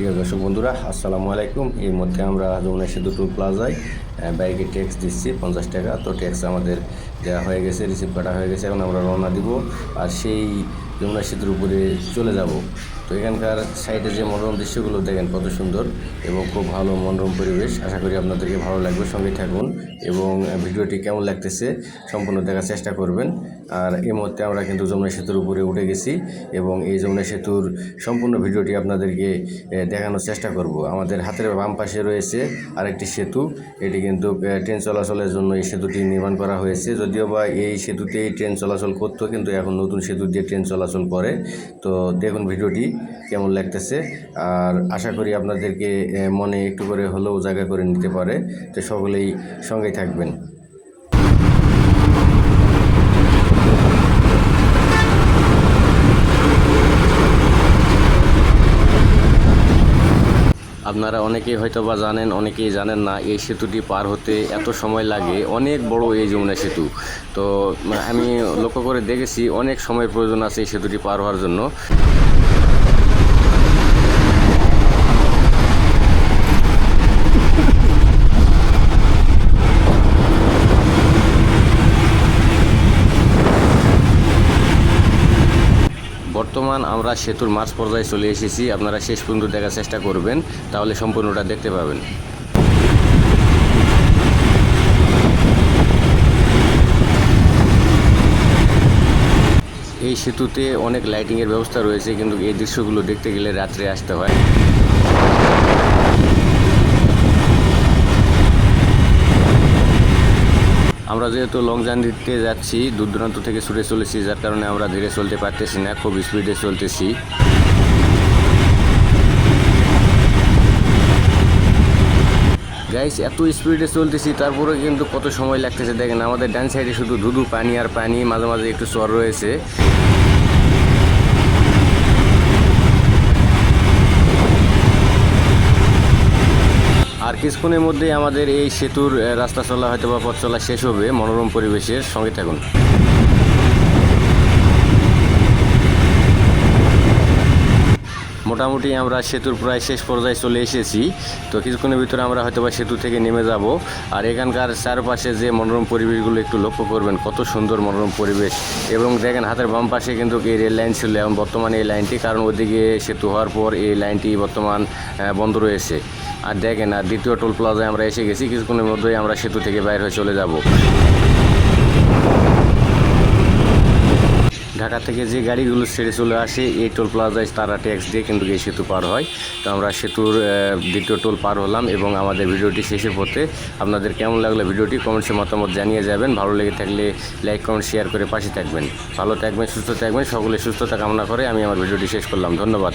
প্রিয় দর্শক বন্ধুরা, আসসালামু আলাইকুম। এর মধ্যে আমরা যমুনা সেতু দুটো প্লাজায় বাইকে ট্যাক্স দিচ্ছি, পঞ্চাশ টাকা। তো ট্যাক্স আমাদের দেওয়া হয়ে গেছে, রিসিভ কাটা হয়ে গেছে। এখন আমরা রওনা দিব। আর সেই যমুনা সেতুর উপরে চলে যাব। তো এখানকার সাইডে যে মনোরম দৃশ্যগুলো দেখেন, কত সুন্দর এবং খুব ভালো মনোরম পরিবেশ। আশা করি আপনাদেরকে ভালো লাগবে। সঙ্গে থাকুন এবং ভিডিওটি কেমন লাগতেছে সম্পূর্ণ দেখার চেষ্টা করবেন। আর এই মুহূর্তে আমরা কিন্তু যমুনা সেতুর উপরে উঠে গেছি এবং এই যমুনা সেতুর সম্পূর্ণ ভিডিওটি আপনাদেরকে দেখানোর চেষ্টা করব। আমাদের হাতের বাম পাশে রয়েছে আরেকটি সেতু। এটি কিন্তু ট্রেন চলাচলের জন্য এই সেতুটি নির্মাণ করা হয়েছে। যদিও বা এই সেতুতেই ট্রেন চলাচল করতো, কিন্তু এখন নতুন সেতু দিয়ে ট্রেন চলাচল করে। তো দেখুন ভিডিওটি কেমন লাগতেছে। আর আশা করি আপনাদেরকে মনে একটু করে হলেও জায়গা করে নিতে পারে। তো সকলেই সঙ্গে থাকবেন আপনারা অনেকেই হয়তো বা জানেন, অনেকেই জানেন না, এই সেতুটি পার হতে এত সময় লাগে। অনেক বড় এই যমুনা সেতু। তো, আমি লক্ষ্য করে দেখেছি, অনেক সময় প্রয়োজন আছে এই সেতুটি পার হওয়ার জন্য। বর্তমান আমরা সেতুর মাঝ পর্যায়ে চলে এসেছি। আপনারা শেষ পর্যন্ত দেখার চেষ্টা করবেন, তাহলে সম্পূর্ণটা দেখতে পাবেন। এই সেতুতে অনেক লাইটিংয়ের ব্যবস্থা রয়েছে, কিন্তু এই দৃশ্যগুলো দেখতে গেলে রাত্রে আসতে হয়। আমরা যেহেতু লং জার্নিতে যাচ্ছি, দূর দূরান্ত থেকে ছুটে চলেছি, যার কারণে আমরা ধীরে চলতে পারতেছি না, খুব স্পিডে চলতেছি। গাইস এত স্পিডে চলতেছি তারপরে কিন্তু কত সময় লাগতেছে দেখেন, আমাদের ডান সাইডে শুধু ধুধু পানি আর পানি, মাঝে মাঝে একটু চর রয়েছে। আর কিছুক্ষণের মধ্যেই আমাদের এই সেতুর রাস্তা চলা হয়তো বা পথ চলা শেষ হবে। মনোরম পরিবেশের সঙ্গে থাকুন। মোটামুটি আমরা সেতুর প্রায় শেষ পর্যায়ে চলে এসেছি। তো কিছুক্ষণের ভিতরে আমরা হয়তো বা সেতু থেকে নেমে যাব। আর এখানকার চারপাশে যে মনোরম পরিবেশগুলো একটু লক্ষ্য করবেন, কত সুন্দর মনোরম পরিবেশ। এবং দেখেন, হাতের বাম পাশে কিন্তু এই রেল লাইন ছিল। এবং বর্তমানে এই লাইনটি, কারণ ওদিকে সেতু হওয়ার পর এই লাইনটি বর্তমান বন্ধ রয়েছে। আর দেখেন, আর দ্বিতীয় টোল প্লাজায় আমরা এসে গেছি। কিছুক্ষণের মধ্যেই আমরা সেতু থেকে বাইরে হয়ে চলে যাব। ঢাকা থেকে যে গাড়িগুলো ছেড়ে চলে আসে, এই টোল প্লাজায় তারা ট্যাক্স দিয়ে কিন্তু এই সেতু পার হয়। তো আমরা সেতুর দ্বিতীয় টোল পার হলাম এবং আমাদের ভিডিওটি শেষে পড়তে আপনাদের কেমন লাগল ভিডিওটি কমেন্টসে মতামত জানিয়ে যাবেন। ভালো লেগে থাকলে লাইক, কমেন্ট, শেয়ার করে পাশে থাকবেন। ভালো থাকবেন, সুস্থ থাকবেন, সকলে সুস্থতা কামনা করে আমি আমার ভিডিওটি শেষ করলাম। ধন্যবাদ।